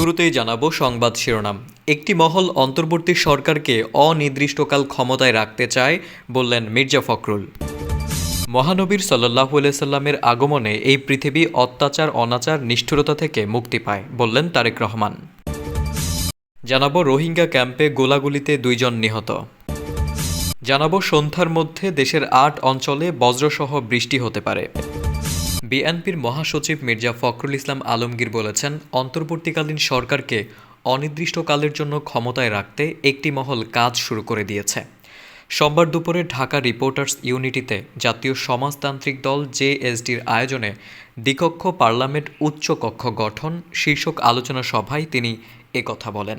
শুরুতেই জানাব সংবাদ শিরোনাম। একটি মহল অন্তর্বর্তী সরকারকে অনির্দিষ্টকাল ক্ষমতায় রাখতে চায়, বললেন মির্জা ফখরুল। মহানবীর সাল্লাহ সাল্লামের আগমনে এই পৃথিবী অত্যাচার, অনাচার, নিষ্ঠুরতা থেকে মুক্তি পায়, বললেন তারেক রহমান। জানাব রোহিঙ্গা ক্যাম্পে গোলাগুলিতে দুইজন নিহত। জানাব সন্ধ্যার মধ্যে দেশের আট অঞ্চলে বজ্রসহ বৃষ্টি হতে পারে। বিএনপির মহাসচিব মির্জা ফখরুল ইসলাম আলমগীর বলেছেন, অন্তর্বর্তীকালীন সরকারকে অনির্দিষ্টকালের জন্য ক্ষমতায় রাখতে একটি মহল কাজ শুরু করে দিয়েছে। সোমবার দুপুরে ঢাকা রিপোর্টার্স ইউনিটিতে জাতীয় সমাজতান্ত্রিক দল জেএসডির আয়োজনে দ্বিকক্ষ পার্লামেন্ট উচ্চ কক্ষ গঠন, শীর্ষক আলোচনা সভায় তিনি একথা বলেন।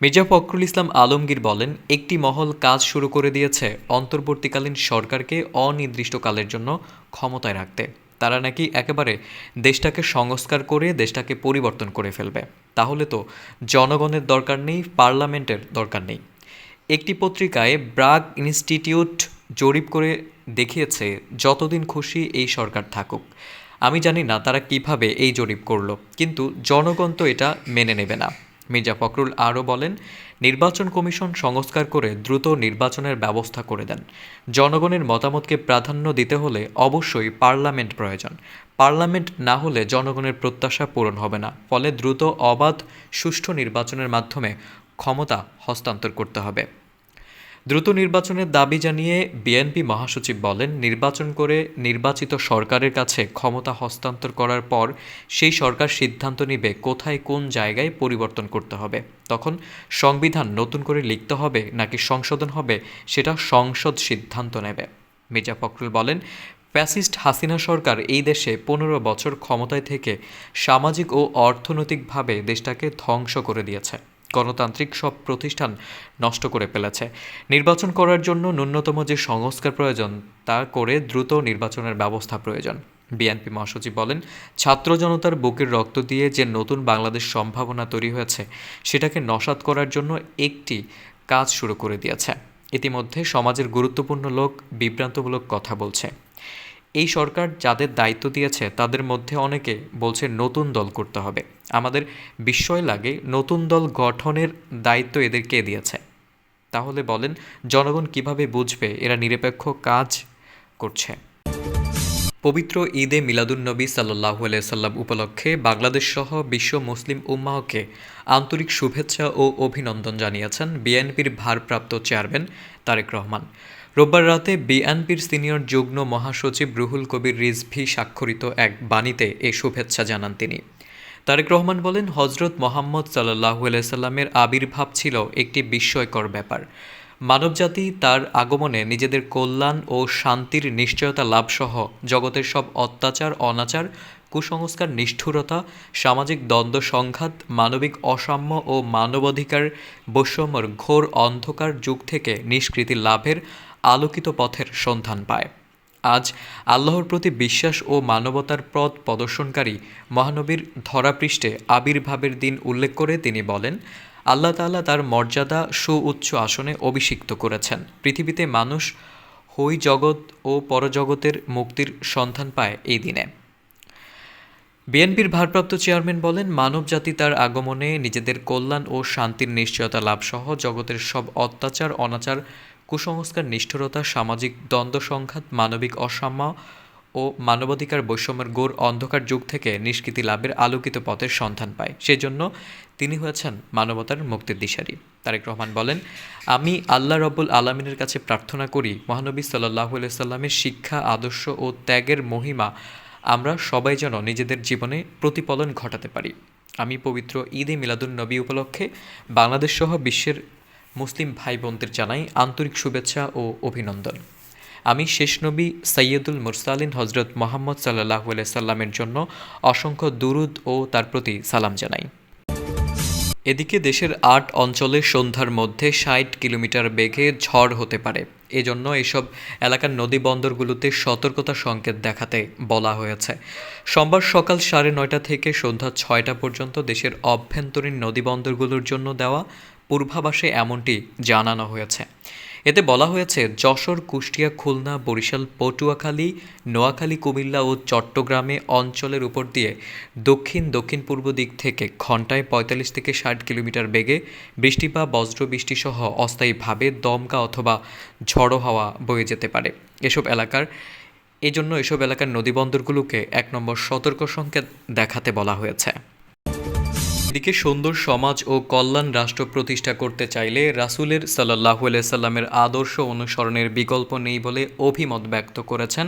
মির্জা ফখরুল ইসলাম আলমগীর বলেন, একটি মহল কাজ শুরু করে দিয়েছে অন্তর্বর্তীকালীন সরকারকে অনির্দিষ্টকালের জন্য ক্ষমতায় রাখতে। তারা নাকি একেবারে দেশটাকে সংস্কার করে, দেশটাকে পরিবর্তন করে ফেলবে। তাহলে তো জনগণের দরকার নেই, পার্লামেন্টের দরকার নেই। একটি পত্রিকায় ব্রাগ ইনস্টিটিউট জরিপ করে দেখিয়েছে, যতদিন খুশি এই সরকার থাকুক। আমি জানি না তারা কীভাবে এই জরিপ করল, কিন্তু জনগণ তো এটা মেনে নেবে না। মির্জা ফখরুল আরও বলেন নির্বাচন কমিশন সংস্কার করে দ্রুত নির্বাচনের ব্যবস্থা করে দেন। জনগণের মতামতকে প্রাধান্য দিতে হলে অবশ্যই পার্লামেন্ট প্রয়োজন। পার্লামেন্ট না হলে জনগণের প্রত্যাশা পূরণ হবে না। ফলে দ্রুত, অবাধ, সুষ্ঠু নির্বাচনের মাধ্যমে ক্ষমতা হস্তান্তর করতে হবে। দ্রুত নির্বাচনের দাবি জানিয়ে বিএনপি মহাসচিব বলেন, নির্বাচন করে নির্বাচিত সরকারের কাছে ক্ষমতা হস্তান্তর করার পর সেই সরকার সিদ্ধান্ত নেবে কোথায় কোন জায়গায় পরিবর্তন করতে হবে। তখন সংবিধান নতুন করে লিখতে হবে নাকি সংশোধন হবে সেটা সংসদ সিদ্ধান্ত নেবে। মির্জা ফখরুল বলেন, ফ্যাসিস্ট হাসিনা সরকার এই দেশে পনেরো বছর ক্ষমতায় থেকে সামাজিক ও অর্থনৈতিকভাবে দেশটাকে ধ্বংস করে দিয়েছে। গণতান্ত্রিক সব প্রতিষ্ঠান নষ্ট করে ফেলেছে। নির্বাচন করার জন্য ন্যূনতম যে সংস্কার প্রয়োজন, তা করে দ্রুত নির্বাচনের ব্যবস্থা প্রয়োজন। বিএনপি মহাসচিব বলেন, ছাত্র জনতার বুকের রক্ত দিয়ে যে নতুন বাংলাদেশ সম্ভাবনা তৈরি হয়েছে, সেটাকে নসাত করার জন্য একটি কাজ শুরু করে দিয়েছে। ইতিমধ্যে সমাজের গুরুত্বপূর্ণ লোক বিভ্রান্তমূলক কথা বলছে। এই সরকার যাদের দায়িত্ব দিয়েছে, তাদের মধ্যে অনেকে বলছে নতুন দল করতে হবে। আমাদের বিস্ময় লাগে নতুন দল গঠনের দায়িত্ব এদেরকে দিয়েছে? তাহলে বলেন, জনগণ কীভাবে বুঝবে এরা নিরপেক্ষ কাজ করছে? পবিত্র ঈদে মিলাদুন্নবী সাল্লাহ সাল্লাম উপলক্ষে বাংলাদেশ সহ বিশ্ব মুসলিম উম্মাহকে আন্তরিক শুভেচ্ছা ও অভিনন্দন জানিয়েছেন বিএনপির ভারপ্রাপ্ত চেয়ারম্যান তারেক রহমান। রোববার রাতে বিএনপির সিনিয়র যুগ্ম মহাসচিব রুহুল কবির রিজভি স্বাক্ষরিত এক বাণীতে এ শুভেচ্ছা জানান তিনি। তারেক রহমান বলেন হজরত মোহাম্মদ সাল্লাহ সাল্লামের আবির্ভাব ছিল একটি বিস্ময়কর ব্যাপার। মানবজাতি তার আগমনে নিজেদের কল্যাণ ও শান্তির নিশ্চয়তা লাভসহ জগতের সব অত্যাচার, অনাচার, কুসংস্কার, নিষ্ঠুরতা, সামাজিক দ্বন্দ্ব, সংঘাত, মানবিক অসাম্য ও মানবাধিকার বৈষম্যর ঘোর অন্ধকার যুগ থেকে নিষ্কৃতি লাভের আলোকিত পথের সন্ধান পায়। আজ আল্লাহর প্রতি বিশ্বাস ও মানবতার পথ প্রদর্শনকারী মহানবীর ধরাপৃষ্ঠে আবির্ভাবের দিন উল্লেখ করে তিনি বলেন, আল্লাহ তাআলা তার মর্যাদা সুউচ্চ আসনে অভিষিক্ত করেছেন। পৃথিবীতে মানুষ হই জগৎ ও পরজগতের মুক্তির সন্ধান পায় এই দিনে। বিএনপির ভারপ্রাপ্ত চেয়ারম্যান বলেন, মানবজাতি তার আগমনে নিজেদের কল্যাণ ও শান্তির নিশ্চয়তা লাভসহ জগতের সব অত্যাচার, অনাচার কুসংস্কার, নিষ্ঠুরতা, সামাজিক দ্বন্দ্ব, সংঘাত, মানবিক অসাম্য ও মানবাধিকার বৈষম্যের গোর অন্ধকার যুগ থেকে নিষ্কৃতি লাভের আলোকিত পথের সন্ধান পায়। সেজন্য তিনি হয়েছেন মানবতার মুক্তির দিশারি। তারেক রহমান বলেন, আমি আল্লাহ রব্বুল আলমিনের কাছে প্রার্থনা করি, মহানবী সাল্লাহ সাল্লামের শিক্ষা, আদর্শ ও ত্যাগের মহিমা আমরা সবাই যেন নিজেদের জীবনে প্রতিফলন ঘটাতে পারি। আমি পবিত্র ঈদে মিলাদুন নবী উপলক্ষে বাংলাদেশ সহ বিশ্বের মুসলিম ভাই বোনদের জানাই আন্তরিক শুভেচ্ছা ও অভিনন্দন। আমি শেষ নবী সৈয়দুল মুরসালিন হজরত মোহাম্মদ সাল্লাহ সাল্লামের জন্য অসংখ্য দুরুদ ও তার প্রতি সালাম জানাই। এদিকে দেশের আট অঞ্চলে সন্ধ্যার মধ্যে ষাট কিলোমিটার বেগে ঝড় হতে পারে। এজন্য এসব এলাকার নদী বন্দরগুলোতে সতর্কতা সংকেত দেখাতে বলা হয়েছে। সোমবার সকাল সাড়ে নয়টা থেকে সন্ধ্যা ছয়টা পর্যন্ত দেশের অভ্যন্তরীণ নদী বন্দরগুলোর জন্য দেওয়া পূর্বাভাসে এমনটি জানানো হয়েছে। এতে বলা হয়েছে, যশোর, কুষ্টিয়া, খুলনা, বরিশাল, পটুয়াখালী, নোয়াখালী, কুমিল্লা ও চট্টগ্রামে অঞ্চলের উপর দিয়ে দক্ষিণ দক্ষিণ পূর্ব দিক থেকে ঘন্টায় পঁয়তাল্লিশ থেকে ষাট কিলোমিটার বেগে বৃষ্টি বা বজ্রবৃষ্টি সহ অস্থায়ীভাবে দমকা অথবা ঝড়ো হাওয়া বয়ে যেতে পারে। এসব এলাকার, এজন্য এসব এলাকার নদীবন্দরগুলোকে এক নম্বর সতর্ক সংকেত দেখাতে বলা হয়েছে। এদিকে সুন্দর সমাজ ও কল্যাণ রাষ্ট্র প্রতিষ্ঠা করতে চাইলে রাসুলের সাল্লাহু সাল্লামের আদর্শ অনুসরণের বিকল্প নেই বলে অভিমত ব্যক্ত করেছেন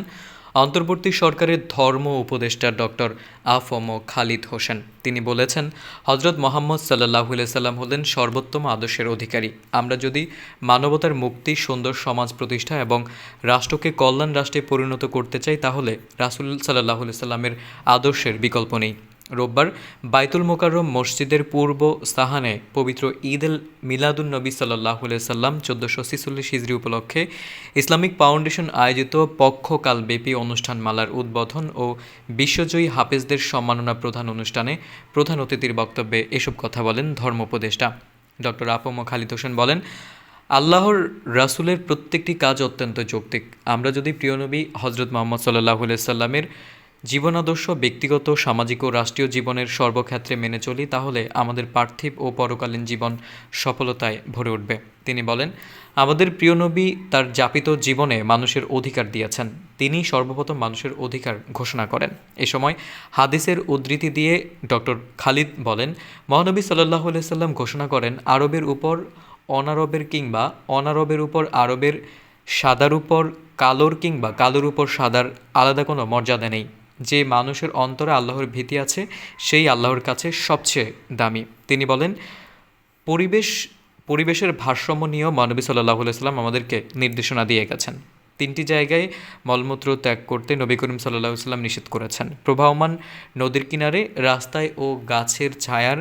অন্তর্বর্তী সরকারের ধর্ম উপদেষ্টা ডক্টর আফম খালিদ হোসেন। তিনি বলেছেন হজরত মোহাম্মদ সাল্লাহ সাল্লাম হলেন সর্বোত্তম আদর্শের অধিকারী। আমরা যদি মানবতার মুক্তি, সুন্দর সমাজ প্রতিষ্ঠা এবং রাষ্ট্রকে কল্যাণ রাষ্ট্রে পরিণত করতে চাই, তাহলে রাসুল সাল্লাহ সাল্লামের আদর্শের বিকল্প নেই। রোববার বাইতুল মোকাররম মসজিদের পূর্ব সাহানে পবিত্র ঈদ এল মিলাদুন নবী সাল্লাহ সাল্লাম চোদ্দোশো ছিচল্লিশ হিজড়ি উপলক্ষে ইসলামিক ফাউন্ডেশন আয়োজিত পক্ষকালব্যাপী অনুষ্ঠানমালার উদ্বোধন ও বিশ্বজয়ী হাফেজদের সম্মাননা প্রধান অনুষ্ঠানে প্রধান অতিথির বক্তব্যে এসব কথা বলেন ধর্ম উপদেষ্টা। ডক্টর আপম খালিদ হোসেন বলেন, আল্লাহর রাসূলের প্রত্যেকটি কাজ অত্যন্ত যৌক্তিক। আমরা যদি প্রিয়নবী হজরত মোহাম্মদ সাল্লাহ সাল্লামের জীবনাদর্শ, ব্যক্তিগত, সামাজিক ও রাষ্ট্রীয় জীবনের সর্বক্ষেত্রে মেনে চলি, তাহলে আমাদের পার্থিব ও পরকালীন জীবন সফলতায় ভরে উঠবে। তিনি বলেন, আমাদের প্রিয় নবী তার যাপিত জীবনে মানুষের অধিকার দিয়েছেন। তিনি সর্বপ্রথম মানুষের অধিকার ঘোষণা করেন। এ সময় হাদিসের উদ্ধৃতি দিয়ে ডক্টর খালিদ বলেন, মহানবী সাল্লাহ সাল্লাম ঘোষণা করেন, আরবের উপর অনারবের কিংবা অনারবের উপর আরবের সাদার উপর কালোর কিংবা কালোর উপর সাদার আলাদা কোনো মর্যাদা নেই। যে মানুষের অন্তরে আল্লাহর ভীতি আছে, সেই আল্লাহর কাছে সবচেয়ে দামি। তিনি বলেন, পরিবেশ, পরিবেশের ভারসাম্য নিয়েও মানবী সাল্লাহ সাল্লাম আমাদেরকে নির্দেশনা দিয়ে গেছেন। তিনটি জায়গায় মলমূত্র ত্যাগ করতে নবী করিম সাল্লাহ সাল্লাম নিষেধ করেছেন। প্রবাহমান নদীর কিনারে রাস্তায় ও গাছের ছায়ার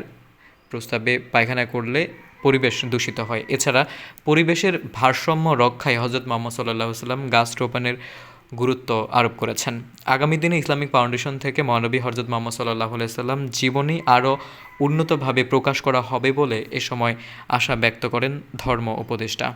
প্রস্তাবে পায়খানা করলে পরিবেশ দূষিত হয়। এছাড়া পরিবেশের ভারসাম্য রক্ষায় হজরত মোহাম্মদ সাল্লাহ সাল্লাম গাছ রোপণের গুরুত্ব আরোপ করেছেন। আগামী দিনে ইসলামিক ফাউন্ডেশন থেকে মহানবী হজরত মোহাম্মদ সাল্লাহ সাল্লাম জীবনী আরও উন্নতভাবে প্রকাশ করা হবে বলে এ সময় আশা ব্যক্ত করেন ধর্ম উপদেষ্টা।